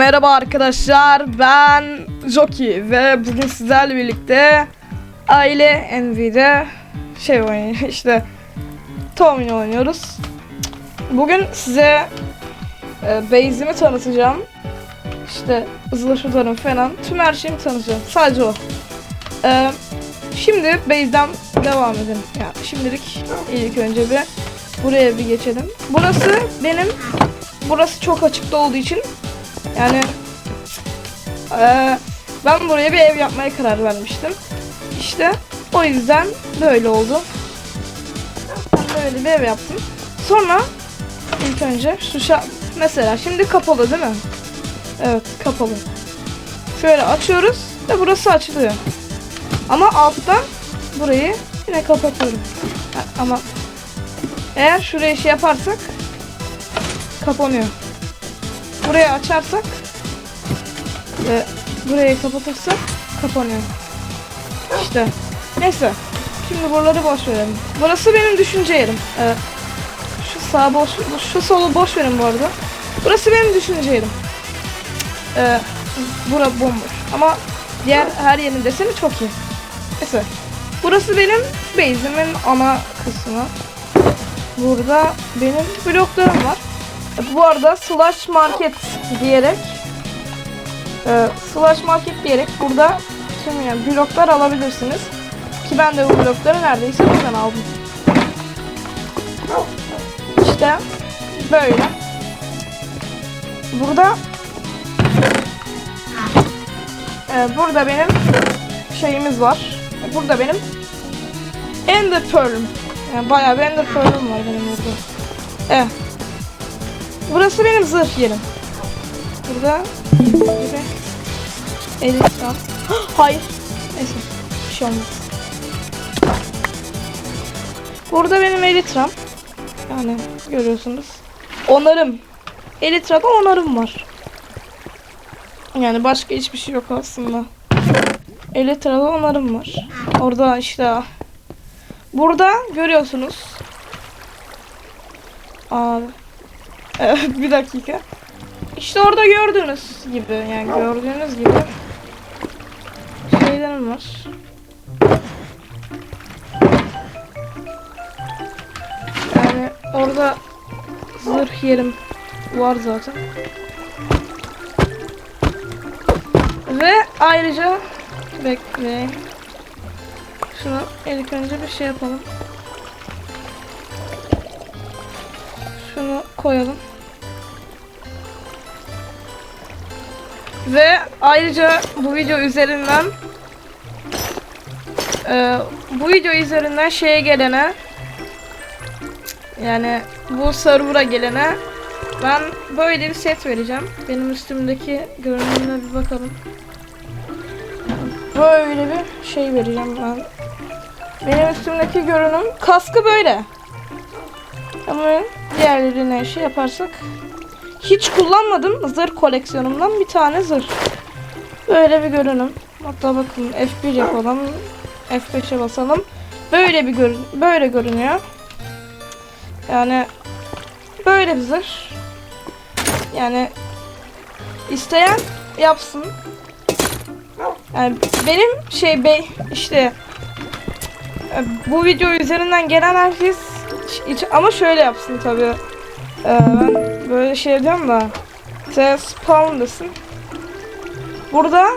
Merhaba arkadaşlar ben Joki ve bugün sizlerle birlikte aile Nvi'de şey oynuyor işte Tom'un oynuyoruz. Bugün size e, base'imi tanıtacağım. İşte zırhlarım falan tüm her şeyimi tanıtacağım. Sadece o. E, şimdi base'den devam edelim. Yani şimdilik ilk önce bir buraya bir geçelim. Burası benim burası çok açıkta olduğu için yani eee, ben buraya bir ev yapmaya karar vermiştim. İşte o yüzden böyle oldu. Ben böyle bir ev yaptım. Sonra ilk önce şu şa mesela şimdi kapalı değil mi? Evet kapalı. Şöyle açıyoruz ve burası açılıyor. Ama alttan burayı yine kapatıyorum. Ama eğer şuraya şey yaparsak kapanıyor. Burayı açarsak ve burayı kapatırsak kapanıyor. İşte. Neyse. Şimdi buraları boş verelim. Burası benim düşünce yerim. Ee, şu sağ boş, şu solu boş verin bu arada. Burası benim düşünce yerim. Ee, bura bomboş. Ama diğer her yerin deseni çok iyi. Neyse. Burası benim base'imin ana kısmı. Burada benim bloklarım var. Bu arada slash market diyerek e, slash market diyerek burada tüm yani bloklar alabilirsiniz. Ki ben de bu blokları neredeyse buradan aldım. İşte böyle. Burada e, burada benim şeyimiz var. E, Burada benim Ender Pearl'üm. Yani bayağı bir Ender Pearl'üm var benim burada. Evet. Burası benim zırh yerim. Burada gibi 50 gram. Hayır. Neyse. Bir şey olmaz. Burada benim elitram. Yani görüyorsunuz. Onarım. Elitra'da onarım var. Yani başka hiçbir şey yok aslında. Elitra'da onarım var. Orada işte Burada görüyorsunuz. Abi. Bir dakika. İşte orada gördüğünüz gibi yani gördüğünüz gibi şeylerim var. Yani orada zırh yerim var zaten. Ve ayrıca bekleyin. Şunu ilk önce bir şey yapalım. Şunu koyalım. Ve ayrıca bu video üzerinden e, bu video üzerinden şeye gelene yani bu server'a gelene ben böyle bir set vereceğim. Benim üstümdeki görünümüne bir bakalım. Böyle bir şey vereceğim ben. Benim üstümdeki görünüm kaskı böyle. Ama diğerlerine şey yaparsak hiç kullanmadım zırh koleksiyonumdan bir tane zırh. Böyle bir görünüm. Hatta bakın F1 yapalım. F5'e basalım. Böyle bir görün böyle görünüyor. Yani böyle bir zırh. Yani isteyen yapsın. Yani benim şey bey işte bu video üzerinden gelen herkes ama şöyle yapsın tabi. Ee, ben böyle şey diyorum da sen spawn'dasın. Burada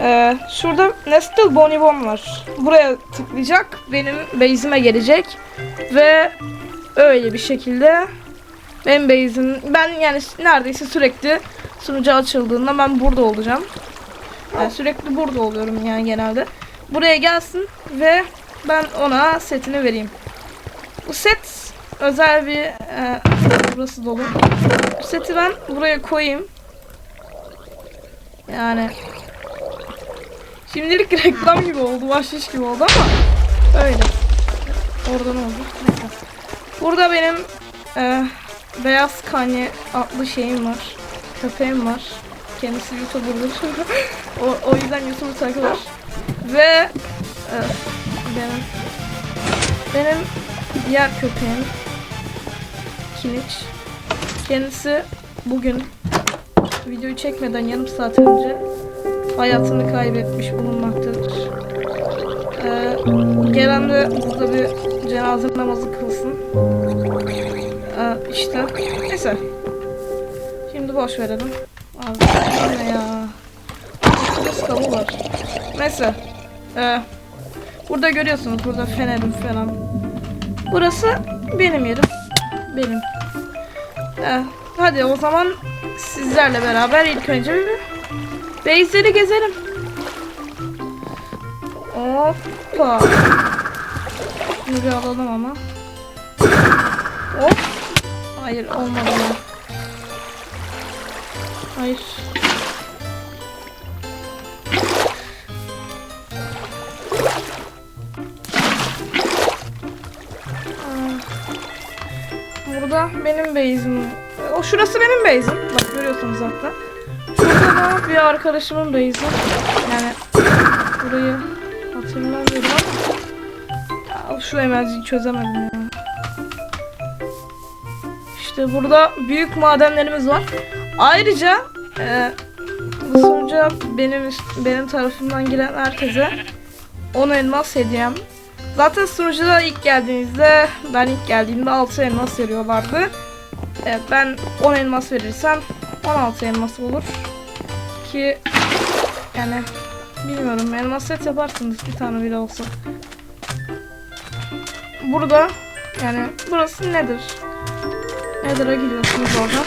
e, şurada Nestle Bonibon var. Buraya tıklayacak. Benim base'ime gelecek. Ve öyle bir şekilde benim base'im ben yani neredeyse sürekli sunucu açıldığında ben burada olacağım. Yani sürekli burada oluyorum yani genelde buraya gelsin ve ben ona setini vereyim. Bu set özel bir e, burası dolu. Bu seti ben buraya koyayım. Yani şimdilik reklam gibi oldu, başlış gibi oldu ama öyle. Oradan oldu. Burada benim e, beyaz kanye adlı şeyim var. Köpeğim var. Kendisi YouTuber'dır. o, o yüzden YouTuber takılır. Ve e, benim benim diğer köpeğim Kiliç. Kendisi bugün videoyu çekmeden yarım saat önce hayatını kaybetmiş bulunmaktadır. Ee, gelen de burada bir cenaze namazı kılsın. Ee, işte neyse. Şimdi boş verelim. Ne ya? Otobüs kamu var. Neyse. Ee, burada görüyorsunuz burada fenerim falan. Burası benim yerim. Benim. Ee, hadi o zaman sizlerle beraber ilk önce bir base'leri gezelim. Hoppa. Bunu bir alalım ama. Hop. Hayır olmadı. Hayır. Burada benim base'im. O şurası benim base'im. Bak görüyorsunuz zaten. Şurada da bir arkadaşımın base'i. Yani burayı hatırlamıyorum ama şu emerciyi çözemedim ya. İşte burada büyük madenlerimiz var. Ayrıca e, bu sonuca benim benim tarafımdan giren herkese 10 elmas hediyem. Zaten sunucuda ilk geldiğinizde ben ilk geldiğimde 6 elmas veriyorlardı. Evet ben 10 elmas verirsem 16 elmas olur. Ki yani bilmiyorum elmas set yaparsınız bir tane bile olsa. Burada yani burası nedir? Nether'a gidiyorsunuz oradan.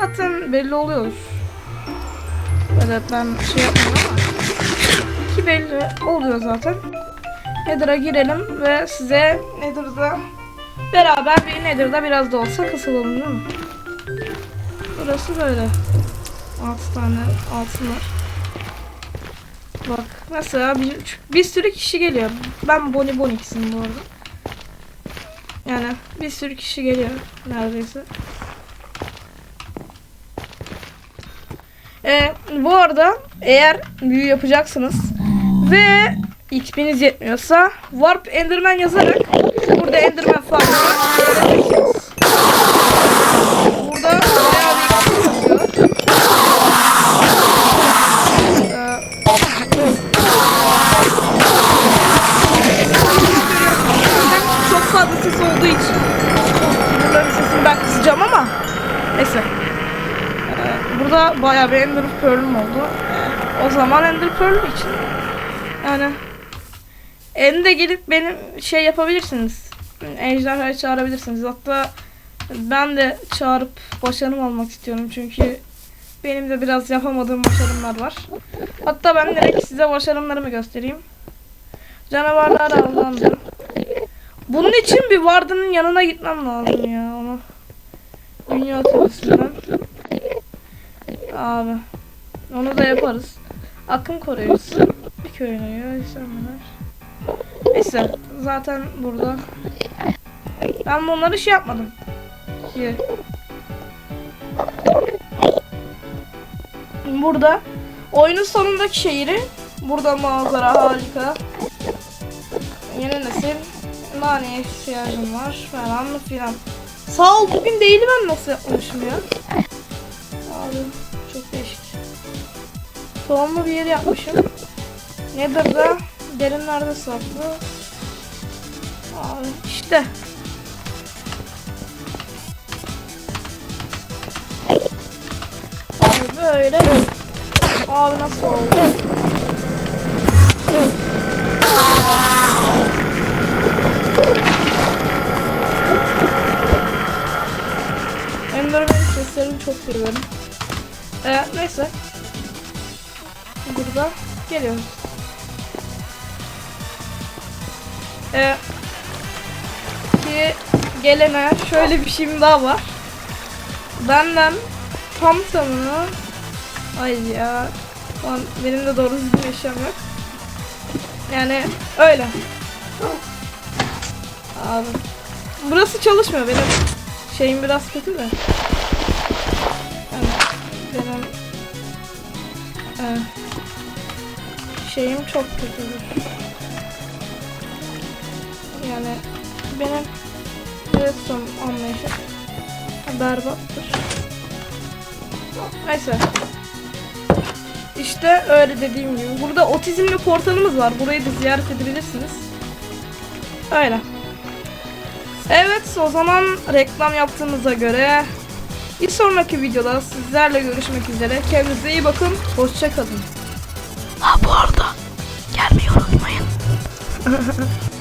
Zaten belli oluyor. Evet ben şey yapmıyorum ama ki belli oluyor zaten. Nether'a girelim ve size Nether'da beraber bir Nether'da biraz da olsa kasılalım değil mi? Burası böyle. 6 tane altın var. Bak mesela bir, bir sürü kişi geliyor. Ben Bonnie Bonix'im bu arada. Yani bir sürü kişi geliyor neredeyse. Ee, bu arada eğer büyü yapacaksınız ve XP'niz yetmiyorsa Warp Enderman yazarak burada Enderman farmı yapabilirsiniz. Burada. Ee, çok fazla ses olduğu için bunların sesini ben kısacağım ama neyse. Ee, burada bayağı bir Ender Pearl'üm oldu. O zaman Ender Pearl için yani End'e gelip benim şey yapabilirsiniz. Ejderhayı çağırabilirsiniz. Hatta ben de çağırıp başarım almak istiyorum çünkü benim de biraz yapamadığım başarımlar var. Hatta ben direkt size başarımlarımı göstereyim. Canavarlar avlandı. Bunun için bir vardının yanına gitmem lazım ya onu. Dünya otobüsünden. Abi. Onu da yaparız. Akım koruyoruz. Bir köyün ayı, insanlar. Neyse. Zaten burada. Ben bunları şey yapmadım. Ki. Burada. Oyunun sonundaki şehri. Burada manzara harika. Yeni nesil naneye ihtiyacım var falan filan. Sağ ol bugün değil ben nasıl yapmışım ya. Abi çok değişik. Tohumlu bir yer yapmışım. Nedir de derinlerde saklı. Abi işte. Abi böyle. Abi nasıl oldu? Enderman seslerini çok seviyorum. Ee, neyse. Burada geliyoruz. Ee, ki gelene şöyle bir şeyim daha var. Benden tam tamına Ay ya. Lan benim de doğru düzgün eşyam yok. Yani öyle. Abi. Burası çalışmıyor benim. Şeyim biraz kötü de. Yani benim e, şeyim çok kötüdür. Yani benim redstone anlayışı berbattır. Neyse. İşte öyle dediğim gibi. Burada otizmli portalımız var. Burayı da ziyaret edebilirsiniz. Öyle. Evet o zaman reklam yaptığımıza göre bir sonraki videoda sizlerle görüşmek üzere. Kendinize iyi bakın. Hoşçakalın. Ha bu arada gelmeyi unutmayın.